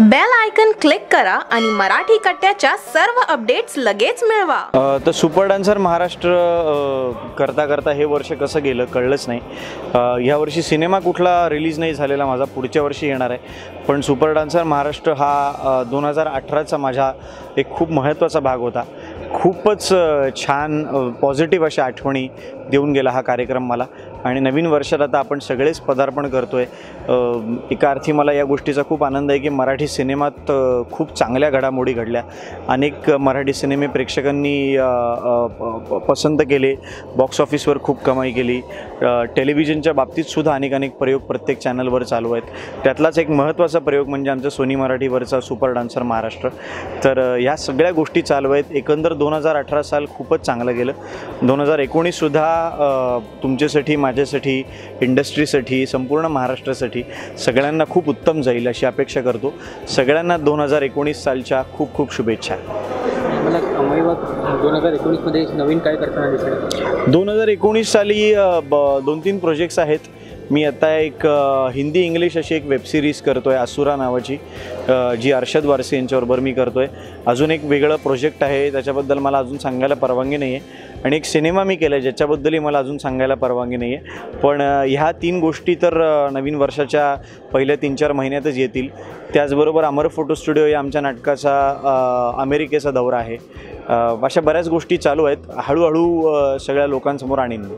Bell icon click करा आणि मराठी कट्ट्याच्या सर्व अपडेट्स लगेच मिळवा. तर सुपर डान्सर महाराष्ट्र करता करता हे वर्ष कसं गेलं कळलंच नाही. ह्या वर्षी सिनेमा कुठला रिलीज नाही झालेला माझा पुढच्या वर्षी येणार आहे. पण सुपर डान्सर महाराष्ट्र हा दोन हजार अठराचा माझा एक खूप महत्त्वाचा भाग होता. खूपच छान पॉझिटिव्ह अशा आठवणी देऊन गेला हा कार्यक्रम मला. आणि नवीन वर्षात आता आपण सगळेच पदार्पण करतो आहे एका अर्थी मला या गोष्टीचा खूप आनंद आहे की मराठी सिनेमात खूप चांगल्या घडामोडी घडल्या. अनेक मराठी सिनेमे प्रेक्षकांनी प- पसंत केले. बॉक्स ऑफिसवर खूप कमाई केली. टेलिव्हिजनच्या बाबतीतसुद्धा अनेक अनेक प्रयोग प्रत्येक चॅनलवर चालू आहेत. त्यातलाच एक महत्त्वाचा प्रयोग म्हणजे आमचा सोनी मराठीवरचा सुपर डान्सर महाराष्ट्र. तर ह्या सगळ्या गोष्टी चालू आहेत. एकंदर दोन हजार अठरा साल खूपच चांगलं गेलं. दोन हजार एकोणीससुद्धा अ, तुमच्यासाठी माझ्यासाठी इंडस्ट्रीसाठी संपूर्ण महाराष्ट्रासाठी सगळ्यांना खूप उत्तम जाईल अशी अपेक्षा करतो. सगळ्यांना दोन हजार एकोणीस सालच्या खूप खूप शुभेच्छा. मला दोन हजार एकोणीसमध्ये नवीन काय करताना दिसेल दोन हजार एकोणीस साली दोन तीन प्रोजेक्ट्स आहेत. मी आता एक हिंदी इंग्लिश अशी एक वेबसिरीज करतो आहे असुरा नावाची जी अर्षद वारसे यांच्याबरोबर मी करतो आहे अजून एक वेगळं प्रोजेक्ट आहे त्याच्याबद्दल मला अजून सांगायला परवानगी नाही आहे आणि एक सिनेमा मी केला आहे ज्याच्याबद्दलही मला अजून सांगायला परवानगी नाही आहे पण ह्या तीन गोष्टी तर नवीन वर्षाच्या पहिल्या तीन चार महिन्यातच येतील. त्याचबरोबर अमर फोटो स्टुडिओ या आमच्या नाटकाचा अमेरिकेचा दौरा आहे. अशा बऱ्याच गोष्टी चालू आहेत. हळूहळू सगळ्या लोकांसमोर आणीन मी.